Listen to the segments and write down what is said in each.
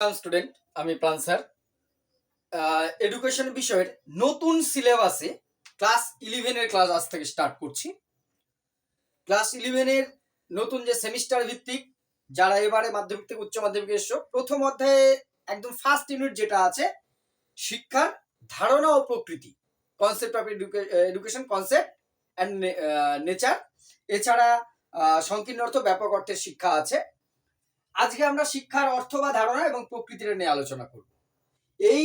Student আমি প্রাণ sir education বিষয়ের নতুন সিলেবাসে ক্লাস ইলেভেনের ক্লাস আজ থেকে স্টার্ট করছি। ক্লাস ইলেভেনের নতুন যে সেমিস্টার ভিত্তিক, যারা এবারে মাধ্যমিক থেকে উচ্চ মাধ্যমিক এসছো, প্রথম অধ্যায়ে একদম ফার্স্ট ইউনিট যেটা আছে, শিক্ষার ধারণা ও প্রকৃতি concept of education concept and nature এছাড়া সংকীর্ণ অর্থ ব্যাপক অর্থের শিক্ষা আছে। আজকে আমরা শিক্ষার অর্থ বা ধারণা এবং প্রকৃতির নিয়ে আলোচনা করব। এই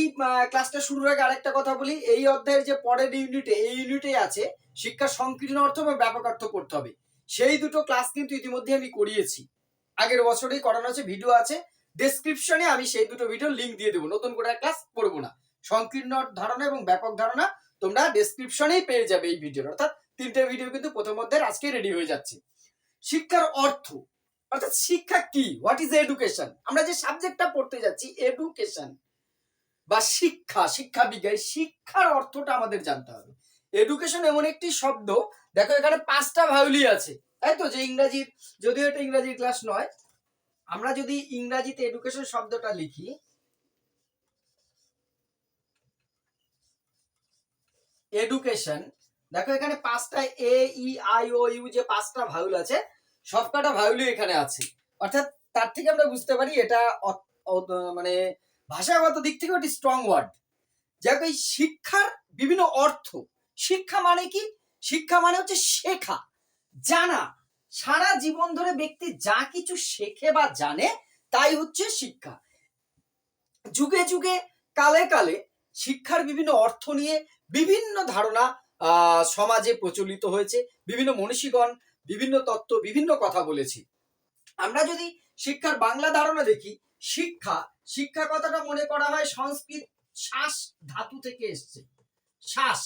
ক্লাসটা শুরুর আগে আরেকটা কথা বলি। এই অধ্যায়ের যে পরের ইউনিটে এই ইউনিটে আছে শিক্ষার সংকীর্ণ অর্থ এবং ব্যাপক অর্থ পড়তে হবে। সেই দুটো ক্লাস কিন্তু ইতিমধ্যে আমি করিয়েছি। আগের বছরেই করানো আছে ভিডিও আছে। ডেসক্রিপশনে আমি সেই দুটো ভিডিও লিংক দিয়ে দেবো। নতুন করে ক্লাস করব না। সংকীর্ণ ধারণা এবং ব্যাপক ধারণা তোমরা ডেসক্রিপশনেই পেয়ে যাবে এই ভিডিওর অর্থাৎ তিনটে ভিডিও কিন্তু প্রথম অধ্যায়ের আজকে রেডি হয়ে যাচ্ছে। শিক্ষার অর্থ অর্থাৎ শিক্ষা কি? হোয়াট ইজ এডুকেশন আমরা যে সাবজেক্টটা পড়তে যাচ্ছি এডুকেশন বা শিক্ষা শিক্ষা বিজ্ঞান, শিক্ষার অর্থটা আমাদের জানতে হবে। এডুকেশন এমন একটি শব্দ, দেখো এখানে পাঁচটা ভাউলি আছে, তাই তো? যে ইংরাজির যদিও এটা ইংরাজির ক্লাস নয়, আমরা যদি ইংরাজিতে এডুকেশন শব্দটা লিখি এডুকেশন দেখো এখানে পাঁচটা এ ই আই ও ইউ যে পাঁচটা ভাউল আছে সবকটা ভাউলই এখানে আছে। অর্থাৎ তার থেকে আমরা বুঝতে পারি এটা মানে ভাষাগত দিক থেকে একটি স্ট্রং ওয়ার্ড যাক এই শিক্ষার বিভিন্ন অর্থ, শিক্ষা মানে কি? শিক্ষা মানে হচ্ছে শেখা, জানা। সারা জীবন ধরে ব্যক্তি যা কিছু শেখে বা জানে, তাই হচ্ছে শিক্ষা। যুগে যুগে, কালে কালে শিক্ষার বিভিন্ন অর্থ নিয়ে বিভিন্ন ধারণা সমাজে প্রচলিত হয়েছে। বিভিন্ন মনীষীগণ বিভিন্ন তত্ত্ব, বিভিন্ন কথা বলেছি। আমরা যদি শিক্ষার বাংলা ধারণা দেখি, শিক্ষা শিক্ষা কথাটা মনে করা হয় সংস্কৃত শ্বাস ধাতু থেকে এসছে। শ্বাস।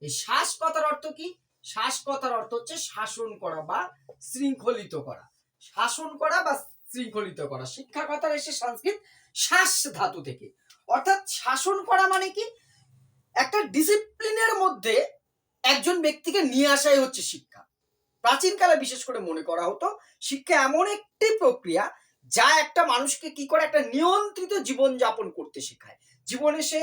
এই শ্বাস কথার অর্থ কি? শ্বাস কথার অর্থ হচ্ছে শাসন করা বা শৃঙ্খলিত করা। শাসন করা বা শৃঙ্খলিত করা। শিক্ষা কথার এসে সংস্কৃত শ্বাস ধাতু থেকে। অর্থাৎ শাসন করা মানে কি? একটা ডিসিপ্লিনের মধ্যে একজন ব্যক্তিকে নিয়ে আসাই হচ্ছে শিক্ষা। প্রাচীনকালে বিশেষ করে মনে করা হতো, শিক্ষা এমন একটি প্রক্রিয়া যা একটা মানুষকে কি করে একটা নিয়ন্ত্রিত জীবন যাপন করতে শেখায়। জীবনে সে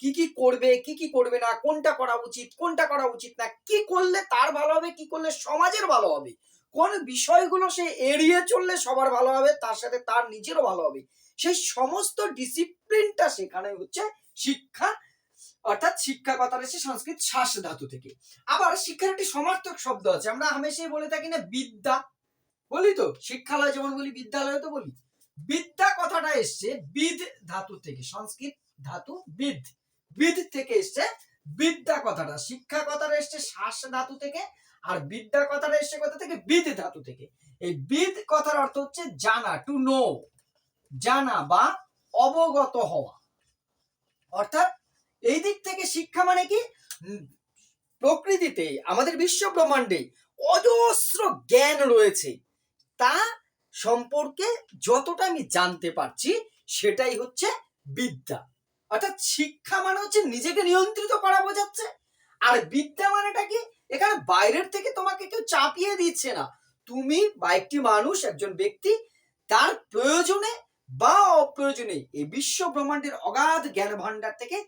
কি কি করবে, কি কি করবে না, কোনটা করা উচিত, কোনটা করা উচিত না, কি করলে তার ভালো হবে, কি করলে সমাজের ভালো হবে, কোন বিষয়গুলো সে এড়িয়ে চললে সবার ভালো হবে, তার সাথে তার নিজেরও ভালো হবে, সেই সমস্ত ডিসিপ্লিনটা সেখানে হচ্ছে শিক্ষা অর্থাৎ শিক্ষা কথাটা এসে সংস্কৃত শ্বাস ধাতু থেকে। আবার শিক্ষার একটি সমার্থক শব্দ আছে। আমরা হামেশাই বলে থাকি না বিদ্যা। বলি তো, শিক্ষালয় যেমন বলি, বিদ্যালয় তো বলি। বিদ্যা কথাটা এসছে বিদ ধাতু থেকে, সংস্কৃত ধাতু বিদ বিদ থেকে এসছে বিদ্যা কথাটা। শিক্ষা কথাটা এসছে শ্বাস ধাতু থেকে আর বিদ্যা কথাটা এসছে কথা থেকে? বিদ ধাতু থেকে। এই বিদ কথার অর্থ হচ্ছে জানা টু নো জানা বা অবগত হওয়া। অর্থাৎ এই দিক থেকে শিক্ষা মানে কি? প্রকৃতিতে, আমাদের বিশ্ব ব্রহ্মাণ্ডে অজস্র জ্ঞান রয়েছে। তা সম্পর্কে যতটা আমি জানতে পারছি, সেটাই হচ্ছে বিদ্যা। অর্থাৎ শিক্ষা মানে হচ্ছে নিজেকে নিয়ন্ত্রিত করা বোঝাচ্ছে। আর বিদ্যা মানেটা কি? এখানে বাইরের থেকে তোমাকে কেউ চাপিয়ে দিচ্ছে না। তুমি বা একটি মানুষ, একজন ব্যক্তি, তার প্রয়োজনে বা অপ্রয়োজনে এই বিশ্ব ব্রহ্মাণ্ডের অগাধ জ্ঞান ভাণ্ডার থেকে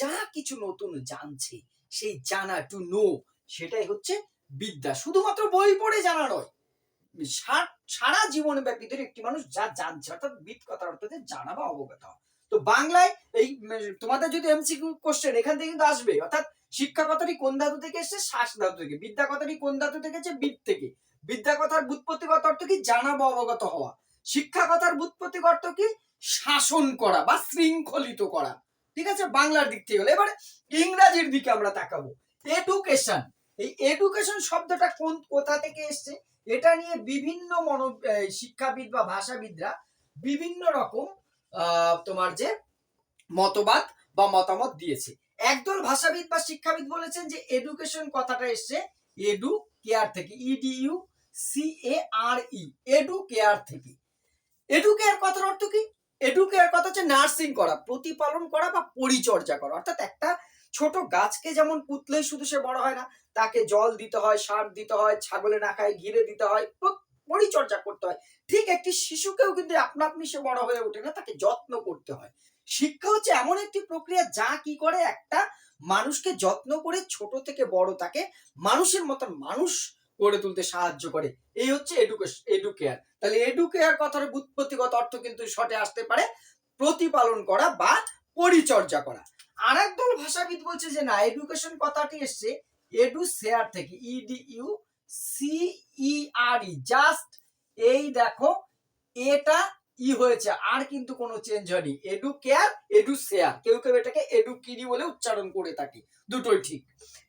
যা কিছু নতুন জানছে, সেই জানা টু নো সেটাই হচ্ছে বিদ্যা। শুধুমাত্র বই পড়ে জানা নয়, সারা জীবন ব্যাপী ধরে একটি মানুষ যা জানছে, অর্থাৎ বিদ কথার অর্থ হচ্ছে জানা বা অবগত তো বাংলায় এই তোমাদের যদি এমসিকিউ কোশ্চেন এখান থেকে কিন্তু আসবে, অর্থাৎ শিক্ষা কথাটি কোন ধাতু থেকে এসেছে? শ্বাস ধাতু থেকে। বিদ্যা কথাটি কোন ধাতু থেকে এসেছে? বিদ থেকে। বিদ্যা কথার বুৎপত্তিগত অর্থ কি? জানা বা অবগত হওয়া। শিক্ষা কথার বুৎপত্তিগত অর্থ কি? শাসন করা বা শৃঙ্খলিত করা। ঠিক আছে? বাংলার দিক থেকে হলো এবার ইংরাজির দিকে আমরা তাকাবো। এডুকেশন এই এডুকেশন শব্দটা কোন, কোথা থেকে এসছে? এটা নিয়ে বিভিন্ন মন শিক্ষাবিদ বা ভাষাবিদরা বিভিন্ন রকম তোমার যে মতবাদ বা মতামত দিয়েছে। একদল ভাষাবিদ বা শিক্ষাবিদ বলেছেন যে এডুকেশন কথাটা এসছে এডু কেয়ার থেকে। E D U C A R E educare থেকে। এডু কেয়ার কথার অর্থ কি? এডু কেয়ার কথা হচ্ছে নার্সিং করা, প্রতিপালন করা বা পরিচর্যা করা। অর্থাৎ একটা ছোট গাছকে যেমন পুতলেই শুধু সে বড় হয় না, তাকে জল দিতে হয়, সার দিতে হয়, ছাগলে না খায়, ঘিরে দিতে হয় পরিচর্যা করতে হয়। ঠিক একটি শিশুকেও কিন্তু আপনা আপনি সে বড় হয়ে ওঠে না, তাকে যত্ন করতে হয়। শিক্ষা হচ্ছে এমন একটি প্রক্রিয়া যা কি করে একটা মানুষকে যত্ন করে ছোট থেকে বড় তাকে মানুষের মতন মানুষ গড়ে তুলতে সাহায্য করে। এই হচ্ছে এডুকেশন এডুকেয়ার তাহলে এডুকেয়ার কথার বুৎপত্তিগত অর্থ কিন্তু শর্টে আসতে পারে প্রতিপালন করা বা পরিচর্যা করা। আর একদল ভাষাবিদ বলছে যে, না এডুকেশন কথাটি এসছে এডু শেয়ার থেকে E D U C E R E just এই দেখো, এটা ই হয়েছে, আর কিন্তু কোনো চেঞ্জ হয়নি। এডু কেয়ার এডু শেয়ার কেউ কেউ এটাকে এডু কিরি বলে উচ্চারণ করে থাকি। দুটোই ঠিক।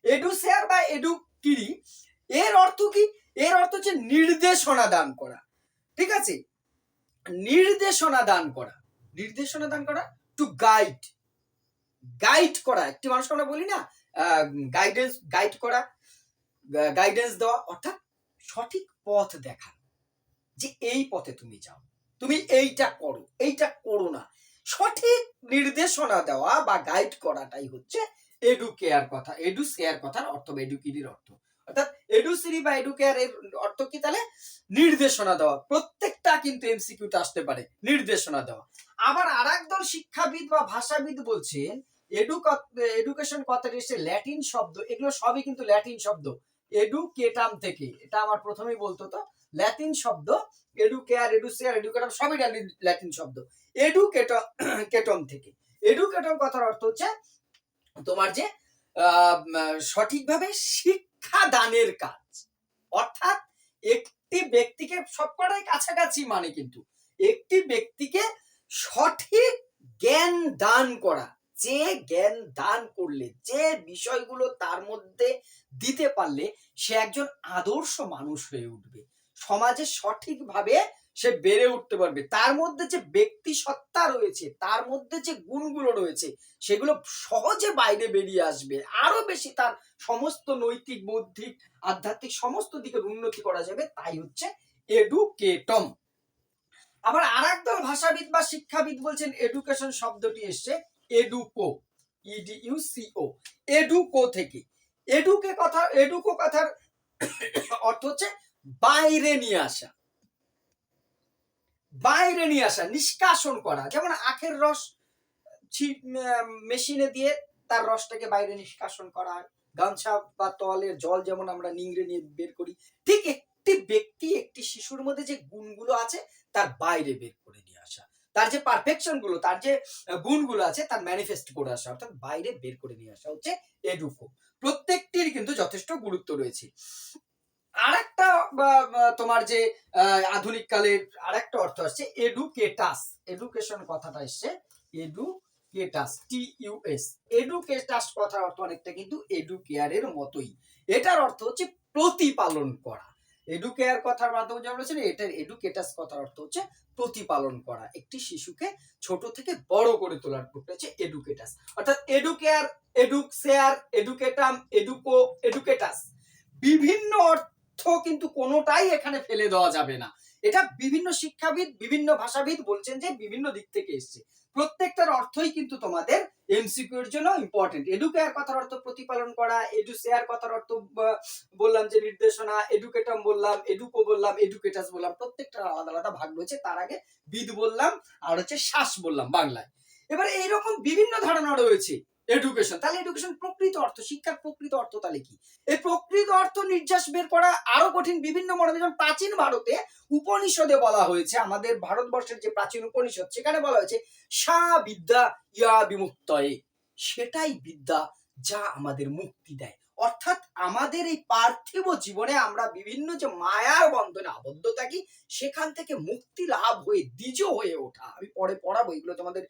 এডু শেয়ার বা এডু কিরি এর অর্থ কি? এর অর্থ হচ্ছে নির্দেশনা দান করা। ঠিক আছে? নির্দেশনা দান করা। নির্দেশনা দান করা টু গাইড গাইড করা, একটি মানুষকে আমরা বলি না গাইডেন্স গাইড করা গাইডেন্স দেওয়া, অর্থাৎ সঠিক পথ দেখানো যে এই পথে তুমি যাও। তুমি এইটা করো এইটা করো না। সঠিক নির্দেশনা দেওয়া বা গাইড করাটাই হচ্ছে এডু কেয়ার কথা। এডু শেয়ার কথার অর্থ বা এডুকিরির অর্থ। অর্থাৎ এডুসিরি বা এডুকেয়ার এর অর্থ কি তাহলে? নির্দেশনা দেওয়া। প্রত্যেকটা কিন্তু এমসিকিউতে আসতে পারে। নির্দেশনা দেওয়া। আবার আর শিক্ষাবিদ বা ভাষাবিদ এডুকেশন কথাটি এসে ল্যাটিন শব্দ। এগুলো সবই কিন্তু ল্যাটিন শব্দ। এডুকেটাম থেকে। এটা আমার প্রথমেই বলতো তো। ল্যাটিন শব্দ এডুকেয়ার এডুসিয়ার এডুকেটাম সবই ল্যাটিন- শব্দ। থেকে। এডুকেটম কথার অর্থ হচ্ছে তোমার যে সঠিকভাবে শিক্ষা দানের কাজ। অর্থাৎ একটি ব্যক্তিকে সবকটাই কাছাকাছি মানে কিন্তু, একটি ব্যক্তিকে সঠিক জ্ঞান দান করা, যে জ্ঞান দান করলে, যে বিষয়গুলো তার মধ্যে দিতে পারলে সে একজন আদর্শ মানুষ হয়ে উঠবে। সমাজে সঠিকভাবে সে বেড়ে উঠতে পারবে। তার মধ্যে যে ব্যক্তি সত্তা রয়েছে, তার মধ্যে যে গুণগুলো রয়েছে, সেগুলো সহজে বাইরে বেরিয়ে আসবে। আরও বেশি তার সমস্ত নৈতিক, বৌদ্ধিক, আধ্যাত্মিক সমস্ত দিকের উন্নতি করা যাবে, তাই হচ্ছে এডুকেটম আবার আর একদল ভাষাবিদ বা শিক্ষাবিদ বলছেন এডুকেশন শব্দটি এসছে এডুকো ইডিইউ সিও এডুকো থেকে। এডুকে কথা এডুকো কথার অর্থ হচ্ছে বাইরে নিয়ে আসা। বাইরে নিয়ে আসা, নিষ্কাশন করা। যেমন আখের রস মেশিনে দিয়ে তার রসটাকে বাইরে নিষ্কাশন করা, গামছা বা তোয়ালের জল যেমন আমরা নিংড়ে নিয়ে বের করি, ঠিক একটি ব্যক্তি একটি শিশুর মধ্যে যে গুণগুলো আছে, তার বাইরে বের করে নিয়ে আসা। তার যে পারফেকশনগুলো, তার যে গুণগুলো আছে, তার ম্যানিফেস্ট করে আসা, অর্থাৎ বাইরে বের করে নিয়ে আসা হচ্ছে এডুকো। প্রত্যেকটির কিন্তু যথেষ্ট গুরুত্ব রয়েছে। আরেকটা তোমার যে আধুনিক কালের আরেকটা অর্থ আসছে এডুকেটাস এডুকেশন কথাটা এসছে। এডুকেটাস টি ইউএস এডুকেটাস কথার অর্থ অনেকটা কিন্তু এডুকেয়ারের মতোই। এটার অর্থ হচ্ছে প্রতিপালন করা। এডুকেয়ার কথার মাধ্যমে যেমন বলেছেন এটার এডুকেটাস কথার অর্থ হচ্ছে প্রতিপালন করা। একটি শিশুকে ছোট থেকে বড় করে তোলার প্রক্রিয়া হচ্ছে এডুকেটাস অর্থাৎ এডুকেয়ার এডুকশেয়ার এডুকেটাম এডুকো এডুকেটাস বিভিন্ন অর্থ কিন্তু কোনোটাই এখানে ফেলে দেওয়া যাবে না। এটা বিভিন্ন শিক্ষাবিদ, বিভিন্ন ভাষাবিদ বলছেন যে বিভিন্ন দিক থেকে এসছে। প্রত্যেকটার অর্থই কিন্তু তোমাদের এমসিকিউ এর জন্য ইম্পর্টেন্ট এডুকেয়ার কথার অর্থ প্রতিপালন করা এডুসেয়ার কথার অর্থ বললাম যে নির্দেশনা এডুকেটম বললাম এডুকো বললাম এডুকেটাস বললাম প্রত্যেকটা আলাদা আলাদা ভাগ রয়েছে। তার আগে বিদ বললাম আর হচ্ছে শ্বাস বললাম বাংলায়। এবারে এইরকম বিভিন্ন ধারণা রয়েছে। এডুকেশন তাহলে এডুকেশন প্রকৃত অর্থ, শিক্ষার প্রকৃত অর্থ তাহলে কি? এই প্রকৃত অর্থ নির্যাস বের করা আরও কঠিন। বিভিন্ন মনে যেমন প্রাচীন ভারতে উপনিষদে বলা হয়েছে, আমাদের ভারতবর্ষের যে প্রাচীন উপনিষদ, সেখানে বলা হয়েছে, সা বিদ্যা ইয়া বিমুক্তয়ে। সেটাই বিদ্যা যা আমাদের মুক্তি দেয়। অর্থাৎ আমাদের এই পার্থিব জীবনে আমরা বিভিন্ন যে মায়ার বন্ধনে আবদ্ধ থাকি সেখান থেকে মুক্তি লাভ হয়ে, দ্বিজ হয়ে ওঠা। আমি পরে পড়াবো, এগুলো তোমাদের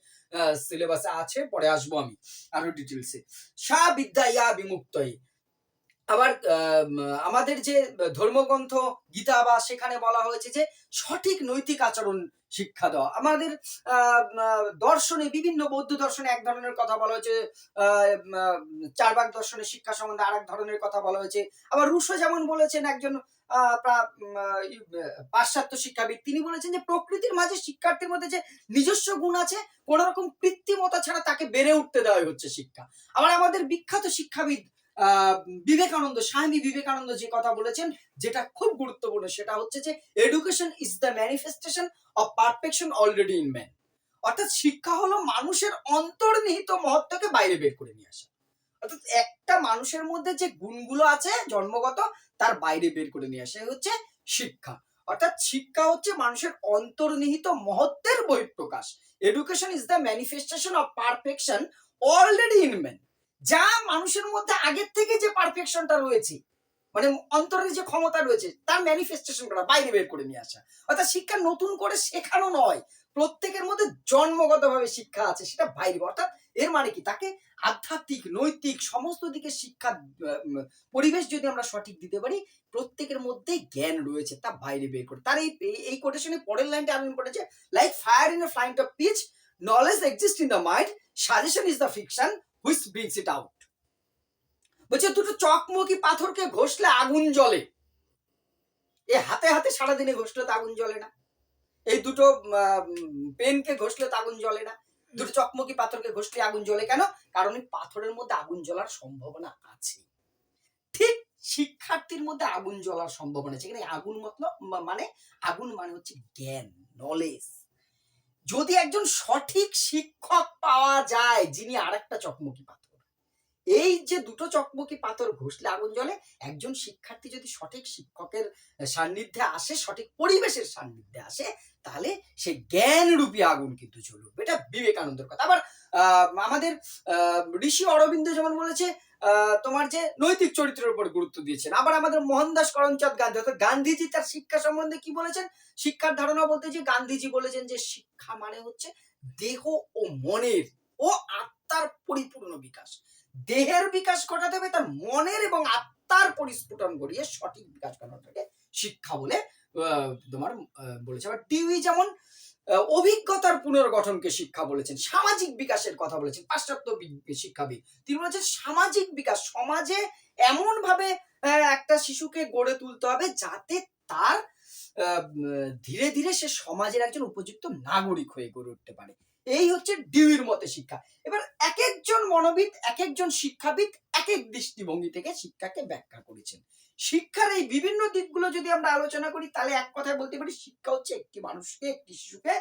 সিলেবাসে আছে, পরে আসব আমি আরও ডিটেলসে সা বিদ্যা ইয়া বিমুক্তয়ে। আবার আমাদের যে ধর্মগ্রন্থ গীতা বা সেখানে বলা হয়েছে যে সঠিক নৈতিক আচরণ শিক্ষা দেওয়া। আমাদের দর্শনে, বিভিন্ন বৌদ্ধ দর্শনে এক ধরনের কথা বলা হয়েছে চারবাক দর্শনের শিক্ষা সম্বন্ধে আরেক ধরনের কথা বলা হয়েছে। আবার রুশো যেমন বলেছেন, একজন পাশ্চাত্য শিক্ষাবিদ, তিনি বলেছেন যে প্রকৃতির মাঝে শিক্ষার্থীর মধ্যে যে নিজস্ব গুণ আছে কোন রকম কৃত্রিমতা ছাড়া তাকে বেড়ে উঠতে দেওয়াই হচ্ছে শিক্ষা। আবার আমাদের বিখ্যাত শিক্ষাবিদ বিবেকানন্দ স্বামী বিবেকানন্দ যে কথা বলেছেন, যেটা খুব গুরুত্বপূর্ণ, সেটা হচ্ছে যে education is the manifestation of perfection already in man অর্থাৎ শিক্ষা হলো মানুষের অন্তর্নিহিত মহত্বকে বাইরে বের করে নিয়ে আসা। অর্থাৎ একটা মানুষের মধ্যে যে গুণগুলো আছে জন্মগত, তার বাইরে বের করে নিয়ে আসা হচ্ছে শিক্ষা। অর্থাৎ শিক্ষা হচ্ছে মানুষের অন্তর্নিহিত মহত্বের বহিঃপ্রকাশ। Education is the manifestation of perfection already in man যা মানুষের মধ্যে আগের থেকে যে পারফেকশনটা রয়েছে মানে অন্তরের যে ক্ষমতা রয়েছে, তার ম্যানিফেস্টেশন করা, বাইরে বের করে নিয়ে আসা। অর্থাৎ শিক্ষা নতুন করে শেখানো নয়, প্রত্যেকের মধ্যে জন্মগতভাবে শিক্ষা আছে, সেটা বাইরে। অর্থাৎ এর মানে কি? তাকে আধ্যাত্মিক, নৈতিক, সমস্ত দিকে শিক্ষা পরিবেশ যদি আমরা সঠিক দিতে পারি, প্রত্যেকের মধ্যে জ্ঞান রয়েছে, তা বাইরে বের করে। তার এই কোটেশনে পরের লাইনটা আরও important like fire in a flint of pitch knowledge exist in the mind suggestion is the fiction which brings it out বলছে, দুটো চকমকি পাথরকে ঘষলে আগুন জ্বলে। এ হাতে হাতে সারাদিনে ঘষলে তো আগুন জ্বলে না। এই দুটো পেনকে ঘষলে তো আগুন জ্বলে না। দুটো চকমকি পাথরকে ঘষলে আগুন জ্বলে কেন? কারণ পাথরের মধ্যে আগুন জ্বলার সম্ভাবনা আছে। ঠিক শিক্ষার্থীর মধ্যে আগুন জ্বলার সম্ভাবনা আছে। এখানে আগুন মতলব মানে আগুন মানে হচ্ছে জ্ঞান নলেজ যদি একজন সঠিক শিক্ষক পাওয়া যায়, যিনি আরেকটা চকমকি পাথর। এই যে দুটো চকমকি পাথর ঘষলে আগুন জলে একজন শিক্ষার্থী যদি সঠিক শিক্ষকের সান্নিধ্যে আসে, সঠিক পরিবেশের সান্নিধ্যে আসে তাহলে সে জ্ঞান রূপী আগুন কিন্তু জ্বলবে এটা বিবেকানন্দের কথা। আবার আমাদের ঋষি অরবিন্দ যেমন বলেছে তোমার যে নৈতিক চরিত্রের উপর গুরুত্ব দিয়েছেন। আবার আমাদের মোহনদাস করমচাঁদ গান্ধী, অর্থাৎ গান্ধীজি তার শিক্ষা সম্বন্ধে কি বলেছেন? শিক্ষার ধারণা বলতে যে গান্ধীজি বলেছেন যে শিক্ষা মানে হচ্ছে দেহ ও মনের ও আত্মার পরিপূর্ণ বিকাশ। দেহের বিকাশ ঘটাতে হবে, তার মনের এবং আত্মার পরিস্ফুটন ঘটিয়ে সঠিক বিকাশ ঘটানোটাকে শিক্ষা বলে তোমার বলেছে। আবার টিভি যেমন অভিজ্ঞতার পুনর্গঠনকে শিক্ষা বলেছেন, সামাজিক বিকাশের কথা বলেছেন, পাশ্চাত্য শিক্ষাবিদ। তিনি বলেছেন, সামাজিক বিকাস সমাজে এমন ভাবে একটা শিশুকে গড়ে তুলতে হবে যাতে তার ধীরে ধীরে সে সমাজের একজন উপযুক্ত নাগরিক হয়ে গড়ে উঠতে পারে। এই হচ্ছে ডিউইর মতে শিক্ষা। এবার এক একজন মনোবিদ, এক একজন শিক্ষাবিদ, এক এক দৃষ্টিভঙ্গি থেকে শিক্ষাকে ব্যাখ্যা করেছেন। শিক্ষার এই বিভিন্ন দিকগুলো যদি আমরা আলোচনা করি, তাহলে এক কথায় বলতে পারি, শিক্ষা হচ্ছে একটি মানুষকে, একটি শিশুকে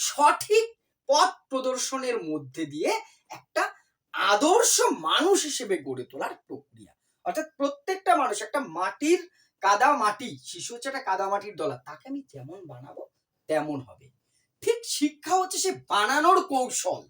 সঠিক পথ প্রদর্শনের মধ্যে দিয়ে একটা আদর্শ মানুষ হিসেবে গড়ে তোলার প্রক্রিয়া। অর্থাৎ প্রত্যেকটা মানুষ, একটা মাটির কাদা মাটি, শিশু হচ্ছে একটা কাদা মাটির দলা, তাকে আমি যেমন বানাবো, তেমন হবে। ঠিক শিক্ষা হচ্ছে সে বানানোর কৌশল।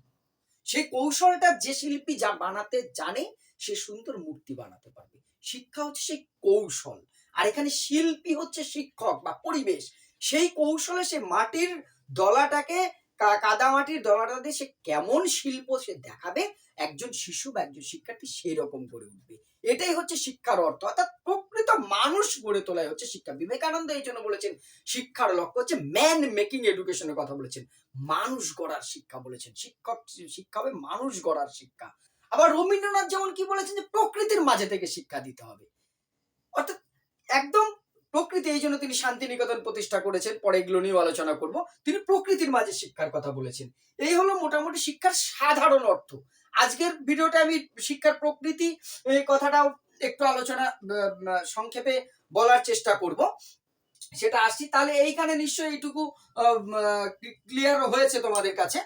সেই কৌশলটা যে শিল্পী যা বানাতে জানে সে সুন্দর মূর্তি বানাতে পারবে। শিক্ষা হচ্ছে সেই কৌশল। আর এখানে শিল্পী হচ্ছে শিক্ষক বা পরিবেশ। সেই কৌশলে সে মাটির দলাটাকে, কা- কাদা মাটির দলাটা দিয়ে সে কেমন শিল্প সে দেখাবে, একজন শিশু বা একজন শিক্ষার্থী সেই রকম করে উঠবে। এটাই হচ্ছে শিক্ষার অর্থ। অর্থাৎ প্রকৃত মানুষ গড়ে তোলাই হচ্ছে শিক্ষা। বিবেকানন্দ এই জন্য বলেছেন, শিক্ষার লক্ষ্য হচ্ছে ম্যান মেকিং এডুকেশনের কথা বলেছেন। মানুষ গড়ার শিক্ষা বলেছেন। শিক্ষক, শিক্ষা হবে মানুষ গড়ার শিক্ষা। আবার রবীন্দ্রনাথ যেমন কি বলেছেন যে প্রকৃতির মাঝে থেকে শিক্ষা দিতে হবে। অর্থাৎ একদম প্রকৃতি, এই জন্য তিনি শান্তিনিকেতন প্রতিষ্ঠা করেছেন, পরে এগুলো নিয়েও আলোচনা করব। তিনি প্রকৃতির মাঝে শিক্ষার কথা বলেছেন। এই হলো মোটামুটি শিক্ষার সাধারণ অর্থ। আজকের ভিডিওটা আমি শিক্ষার প্রকৃতি কথাটাও একটু আলোচনা সংক্ষেপে বলার চেষ্টা করব। সেটা আসছি। তাহলে এইখানে নিশ্চয়ই এইটুকু ক্লিয়ার হয়েছে তোমাদের কাছে।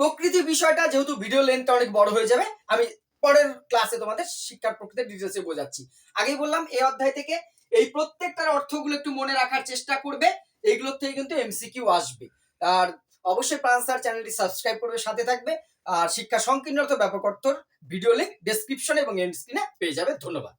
প্রকৃতি বিষয়টা যেহেতু ভিডিও লেন্থটা অনেক বড় হয়ে যাবে, আমি পরের ক্লাসে তোমাদের শিক্ষার প্রকৃতির ডিটেলসে বোঝাচ্ছি। আগেই বললাম, এই অধ্যায় থেকে এই প্রত্যেকটার অর্থগুলো একটু মনে রাখার চেষ্টা করবে, এইগুলোর থেকে কিন্তু এমসিকিউ আসবে। আর অবশ্যই প্রান্সার চ্যানেলটি সাবস্ক্রাইব করবে, সাথে থাকবে। আর শিক্ষা সংকীর্ণত ব্যাপক অর্থর ভিডিও লিঙ্ক ডেসক্রিপশন এবং এন্ড স্ক্রিনে পেয়ে যাবে। ধন্যবাদ।